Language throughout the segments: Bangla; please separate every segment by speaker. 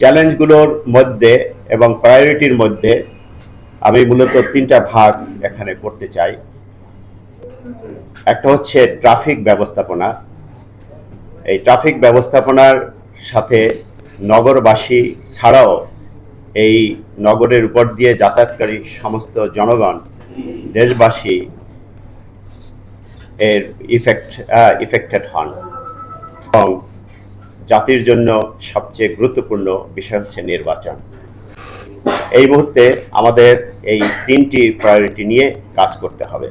Speaker 1: চ্যালেঞ্জগুলোর মধ্যে এবং প্রায়োরিটির মধ্যে আমি মূলত তিনটা ভাগ এখানে করতে চাই। একটা হচ্ছে ট্রাফিক ব্যবস্থাপনা। এই ট্রাফিক ব্যবস্থাপনার সাথে নগরবাসী ছাড়াও এই নগরের উপর দিয়ে যাতায়াতকারী সমস্ত জনগণ, দেশবাসী এর ইফেক্ট ইফেক্টেড হন। এবং জাতির জন্য সবচেয়ে গুরুত্বপূর্ণ বিষয় হচ্ছে নির্বাচন। এই মুহূর্তে আমাদের এই তিনটি প্রায়োরিটি নিয়ে কাজ করতে হবে।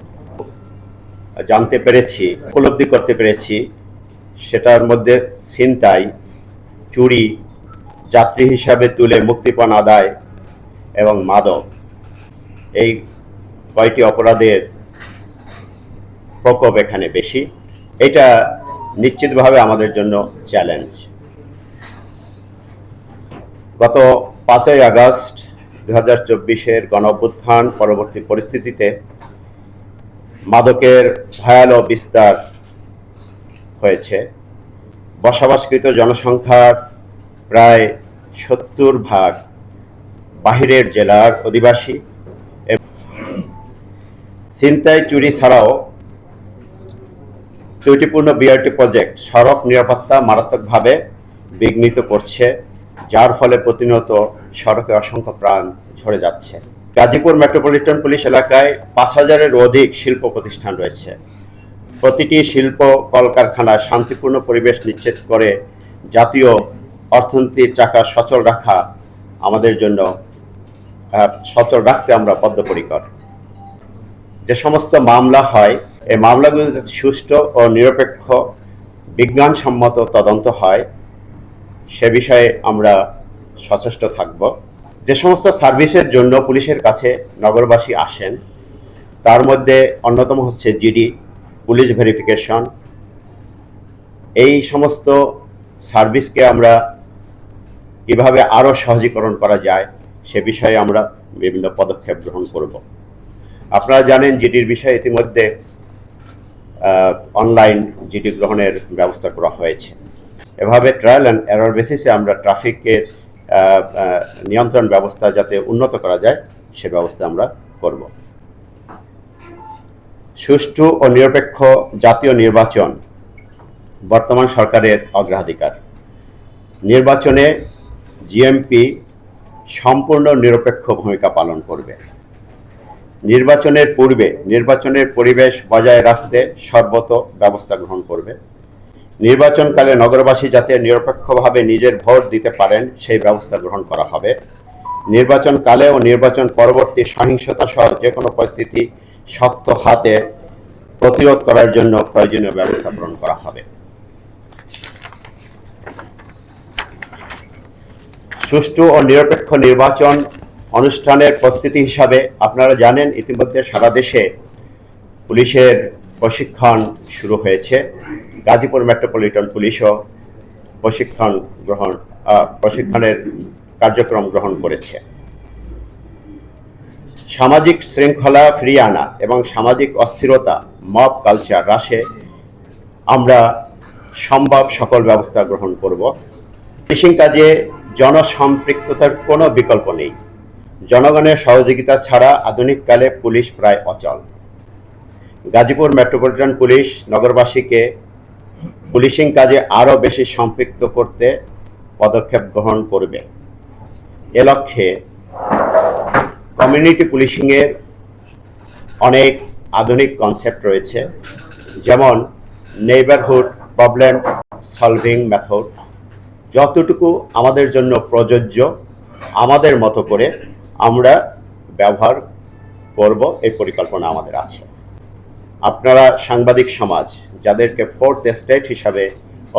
Speaker 1: জানতে পেরেছি, উপলব্ধি করতে পেরেছি, সেটার মধ্যে ছিনতাই, চুরি, যাত্রী হিসাবে তুলে মুক্তিপণ আদায় এবং মাদক, এই কয়টি অপরাধের প্রকোপ এখানে বেশি। এটা নিশ্চিতভাবে আমাদের জন্য চ্যালেঞ্জ। গত পাঁচই আগস্ট দু হাজার চব্বিশের গণ অভ্যুত্থান পরবর্তী পরিস্থিতিতে মাদকের ভয়ানক বিস্তার হয়েছে। বসবাসকৃত জনসংখ্যার প্রায় সত্তর ভাগ বাহিরের জেলার অধিবাসী। ছিনতাই চুরি ছাড়াও ত্রুটিপূর্ণ বিআরটি প্রজেক্ট সড়ক নিরাপত্তা মারাত্মকভাবে বিঘ্নিত করছে, যার ফলে প্রতিনিয়ত সড়কে অসংখ্য প্রাণ ঝরে যাচ্ছে। গাজীপুর মেট্রোপলিটন পুলিশ এলাকায় পাঁচ হাজারের অধিক শিল্প প্রতিষ্ঠান রয়েছে। প্রতিটি শিল্প কলকারখানায় শান্তিপূর্ণ পরিবেশ নিশ্চিত করে জাতীয় অর্থনীতির চাকা সচল রাখা আমাদের জন্য সচল রাখতে আমরা বদ্ধপরিকর। যে সমস্ত মামলা হয় এই মামলাগুলো যাতে সুষ্ঠু ও নিরপেক্ষ, বিজ্ঞানসম্মত তদন্ত হয়, সে বিষয়ে আমরা সচেষ্ট থাকব। যে সমস্ত সার্ভিসের জন্য পুলিশের কাছে নগরবাসী আসেন, তার মধ্যে অন্যতম হচ্ছে জিডি, পুলিশ ভেরিফিকেশন। এই সমস্ত সার্ভিসকে আমরা কীভাবে আরও সহজীকরণ করা যায়, সে বিষয়ে আমরা বিভিন্ন পদক্ষেপ গ্রহণ করব। আপনারা জানেন জিডির বিষয়ে ইতিমধ্যে অনলাইন জিডি গ্রহণের ব্যবস্থা করা হয়েছে। এভাবে ট্রায়াল অ্যান্ড এরর বেসিসে আমরা ট্রাফিকের নিয়ন্ত্রণ ব্যবস্থা যাতে উন্নত করা যায়, সে ব্যবস্থা আমরা করব। সুষ্ঠু ও নিরপেক্ষ জাতীয় নির্বাচন বর্তমান সরকারের অগ্রাধিকার। নির্বাচনে জিএমপি সম্পূর্ণ নিরপেক্ষ ভূমিকা পালন করবে। নির্বাচনের পূর্বে, নির্বাচনের পরিবেশ বজায় রাখতে সর্বত ব্যবস্থা গ্রহণ করবে। নির্বাচনকালে নগরবাসী যাতে নিরপেক্ষভাবে নিজের ভোট দিতে পারেন, সেই ব্যবস্থা গ্রহণ করা হবে। নির্বাচনকালে ও নির্বাচন পরবর্তী সহিংসতা সহ যে কোনো পরিস্থিতি শক্ত হাতে প্রতিরোধ করার জন্য প্রয়োজনীয় ব্যবস্থা গ্রহণ করা হবে। সুষ্ঠু ও নিরপেক্ষ নির্বাচন অনুষ্ঠানের প্রস্তুতি হিসাবে আপনারা জানেন ইতিমধ্যে সারা দেশে পুলিশের প্রশিক্ষণ শুরু হয়েছে। গাজীপুর মেট্রোপলিটন পুলিশও প্রশিক্ষণ গ্রহণ প্রশিক্ষণের কার্যক্রম গ্রহণ করেছে। সামাজিক শৃঙ্খলা ফিরিয়ে আনা এবং সামাজিক অস্থিরতা, মব কালচার হ্রাসে আমরা সম্ভব সকল ব্যবস্থা গ্রহণ করব। ফিশিং কাজে জনসম্পৃক্ততার কোনো বিকল্প নেই। জনগণের সহযোগিতা ছাড়া আধুনিককালে পুলিশ প্রায় অচল। গাজীপুর মেট্রোপলিটন পুলিশ নগরবাসীকে পুলিশিং কাজে আরও বেশি সম্পৃক্ত করতে পদক্ষেপ গ্রহণ করবে। এ লক্ষ্যে কমিউনিটি পুলিশিংয়ের অনেক আধুনিক কনসেপ্ট রয়েছে, যেমন নেইবারহুড প্রবলেম সলভিং মেথড। যতটুকু আমাদের জন্য প্রযোজ্য, আমাদের মতো করে আমরা ব্যবহার করব, এই পরিকল্পনা আমাদের আছে। আপনারা সাংবাদিক সমাজ, যাদেরকে ফোর্থ স্টেট হিসাবে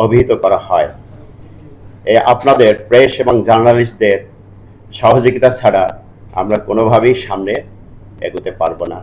Speaker 1: অভিহিত করা হয়, এ আপনাদের প্রেস এবং জার্নালিস্টদের সহযোগিতা ছাড়া আমরা কোনোভাবেই সামনে এগোতে পারব না।